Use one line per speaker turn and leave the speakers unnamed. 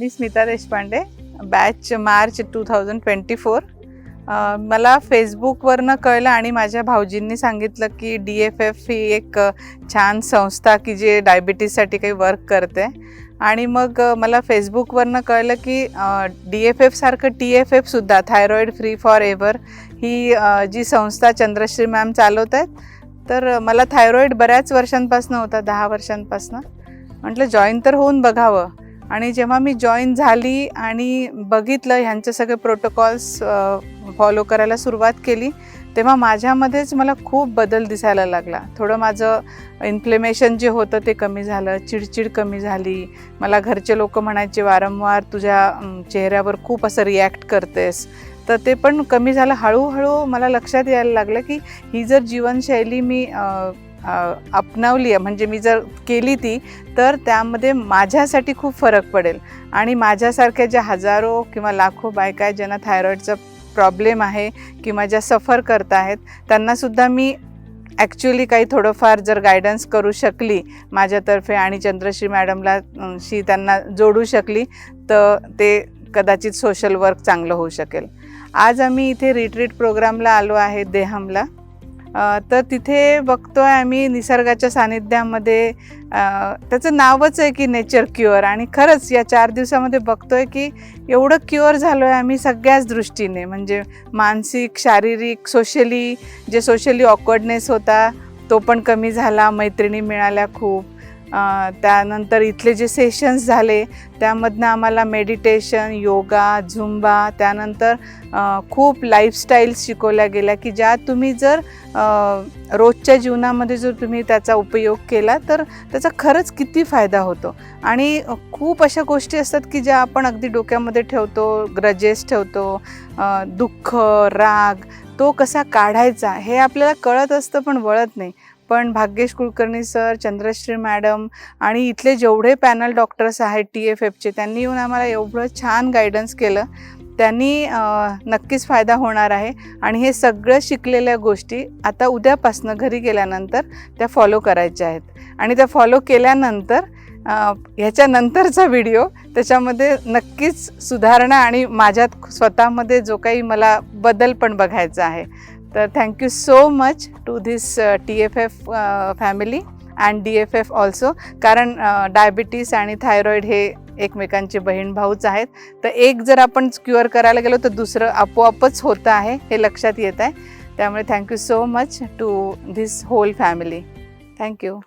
मी Smita Deshpande batch March two thousand twenty four मला फेसबुकवरनं कळलं आणि माझ्या भाऊजींनी सांगितलं की डी एफ एफ ही एक छान संस्था की जे डायबिटीजसाठी काही वर्क करते. आणि मग मला फेसबुकवरनं कळलं की डी एफ एफसारखं टी एफ एफसुद्धा थायरॉईड फ्री फॉर एव्हर ही जी संस्था चंद्रश्री मॅम चालवत आहेत तर मला थायरॉईड बऱ्याच वर्षांपासून होता दहा वर्षांपासून. म्हटलं जॉईन तर होऊन बघावं. आणि जेव्हा मी जॉईन झाली आणि बघितलं ह्यांचे सगळे प्रोटोकॉल्स फॉलो करायला सुरुवात केली तेव्हा माझ्यामध्येच मला खूप बदल दिसायला लागला. थोडं माझं इन्फ्लेमेशन जे होतं ते कमी झालं चिडचिड कमी झाली. मला घरचे लोक म्हणायचे वारंवार तुझ्या चेहऱ्यावर खूप असं रिॲक्ट करतेस. तर ते पण कमी झालं. हळूहळू मला लक्षात यायला लागलं की ही जर जीवनशैली मी अपनावली आहे. म्हणजे मी जर केली ती तर त्यामध्ये माझ्यासाठी खूप फरक पडेल. आणि माझ्यासारख्या ज्या हजारो किंवा लाखो बायका आहेत ज्यांना थायरॉईडचा प्रॉब्लेम आहे किंवा ज्या सफर करत आहेत त्यांनासुद्धा मी ॲक्च्युली काही थोडंफार जर गायडन्स करू शकली माझ्यातर्फे आणि चंद्रश्री मॅडमला शी त्यांना जोडू शकली तर ते कदाचित सोशल वर्क चांगलं होऊ शकेल. आज आम्ही इथे रिट्रीट प्रोग्रामला आलो आहे देहमला. तर तिथे बघतोय आम्ही निसर्गाच्या सानिध्यामध्ये. त्याचं नावच आहे की नेचर क्युअर आणि खरंच या चार दिवसामध्ये बघतोय की एवढं क्युअर झालो आहे आम्ही सगळ्याच दृष्टीने. म्हणजे मानसिक शारीरिक सोशली जे सोशली ऑकवर्डनेस होता तो पण कमी झाला. मैत्रिणी मिळाल्या खूप. त्यानंतर इथले जे सेशन्स झाले त्यामधनं आम्हाला मेडिटेशन योगा झुंबा त्यानंतर खूप लाईफस्टाईल्स शिकवल्या गेल्या की ज्या तुम्ही जर रोजच्या जीवनामध्ये जर तुम्ही त्याचा उपयोग केला तर त्याचा खरंच किती फायदा होतो. आणि खूप अशा गोष्टी असतात की ज्या आपण अगदी डोक्यामध्ये ठेवतो ग्रजेस ठेवतो दुःख राग तो कसा काढायचा हे आपल्याला कळत असतं पण वळत नाही. पण भाग्येश कुलकर्णी सर चंद्रश्री मॅडम आणि इथले जेवढे पॅनल डॉक्टर्स आहेत टी एफ एफचे त्यांनी येऊन आम्हाला एवढं छान गायडन्स केलं. त्यांनी नक्कीच फायदा होणार आहे. आणि हे सगळं शिकलेल्या गोष्टी आता उद्यापासनं घरी गेल्यानंतर त्या फॉलो करायच्या आहेत. आणि त्या फॉलो केल्यानंतर ह्याच्यानंतरचा व्हिडिओ त्याच्यामध्ये नक्कीच सुधारणा आणि माझ्यात स्वतःमध्ये जो काही मला बदल पण बघायचा आहे. तर thank you so much to this T F F family and D F F also कारण uh, डायबिटीस आणि थायरॉईड हे एकमेकांचे बहीण भाऊच आहेत. तर एक जर आपण क्युअर करायला गेलो तर दुसरं आपोआपच होतं आहे हे लक्षात येत आहे. त्यामुळे thank you so much to this whole family thank you